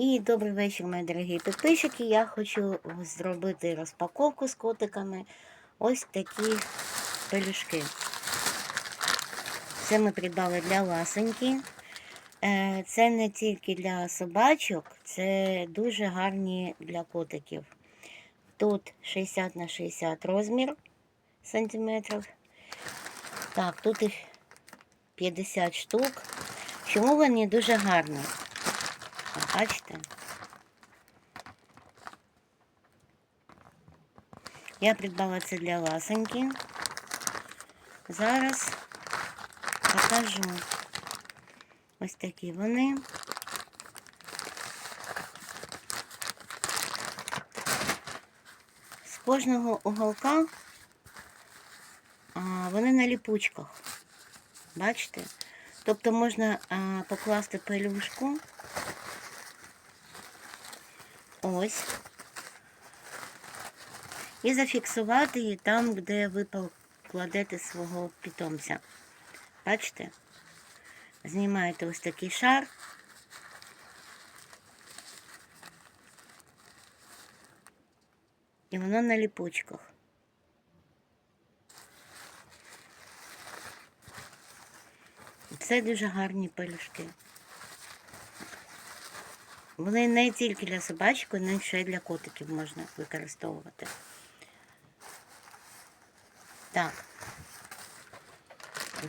І добрий вечір, мої дорогі підписчики. Я хочу зробити розпаковку з котиками. Ось такі пелюшки. Це ми придбали для ласеньки. Е, Це не тільки для собачок, це дуже гарні для котиків. Тут 60 на 60 розмір сантиметрів. Так, тут їх 50 штук. Чому вони дуже гарні? Бачите? Я придбала це для ласеньки. Зараз покажу. Ось такі вони. З кожного уголка а, вони на ліпучках. Бачите? Тобто можна покласти пелюшку. Ось. І зафіксувати її там, де ви покладете свого питомця. Бачите? Знімаєте ось такий шар. І воно на ліпучках. Це дуже гарні пелюшки. Вони не тільки для собачок, вони ще й для котиків можна використовувати. Так.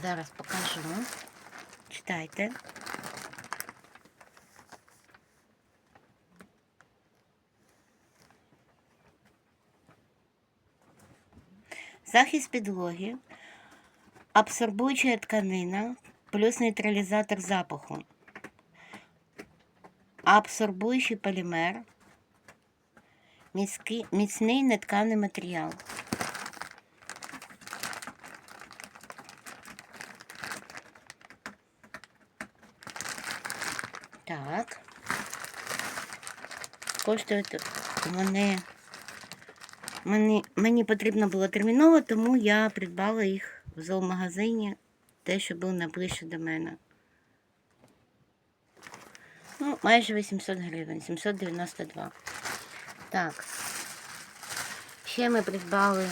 Зараз покажу. Читайте. Захист підлоги, абсорбуюча тканина, плюс нейтралізатор запаху, абсорбуючий полімер, міцкий- міцний нетканий матеріал. Так. Коштують вони. Мені, мені потрібно було терміново, тому я придбала їх в зоомагазині, те, що був найближче до мене. Ну, майже 800 гривень, 792. Так. Ще ми придбали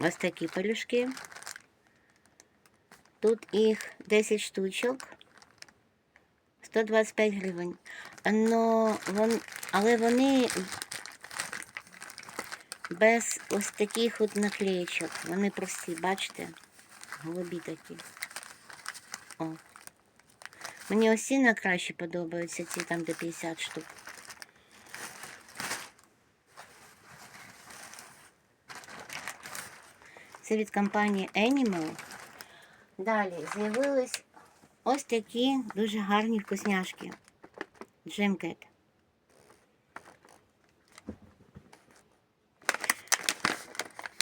ось такі пелюшки. Тут їх 10 штучок. 125 гривень. Но вон, але вони без ось таких от наклеєчок. Вони прості, бачите? Голубі такі. О. Мені ось ці найкраще подобаються, ці там де 50 штук. Це від компанії Animal. Далі з'явились ось такі дуже гарні вкусняшки. Джимкет.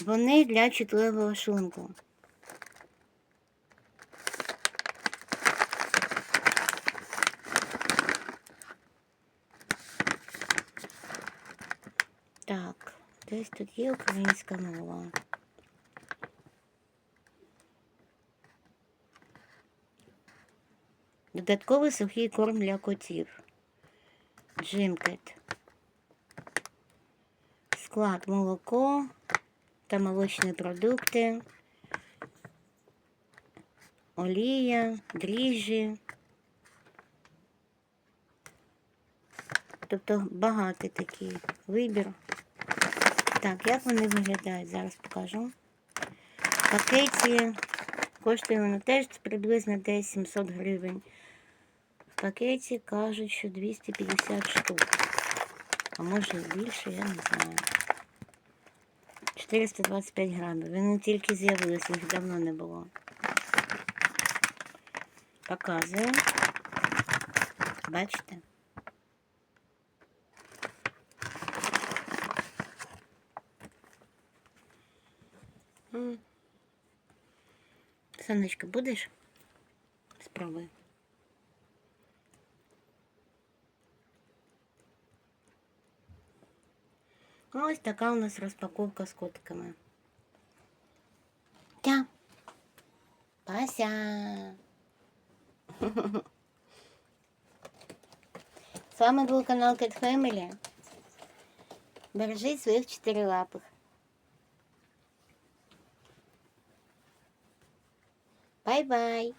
Вони для чутливого шлунку. Так, десь тут є українська мова. Додатковий сухий корм для котів. Джимкет. Склад молоко та молочні продукти, олія, дріжджі. Тобто багатий такий вибір. Так, як вони виглядають? Зараз покажу. В пакеті коштує воно теж приблизно десь 700 гривень. В пакеті кажуть, що 250 штук. А може і більше, я не знаю. 425 грамів. Вони тільки з'явилися, їх давно не було. Показую. Бачите? М. Сонечко, будеш? Спробуй. Ось така у нас розпаковка з котиками. Тя. Пася. З вами був канал Cat Family. Бережіть своїх чотирилапих. Bye bye.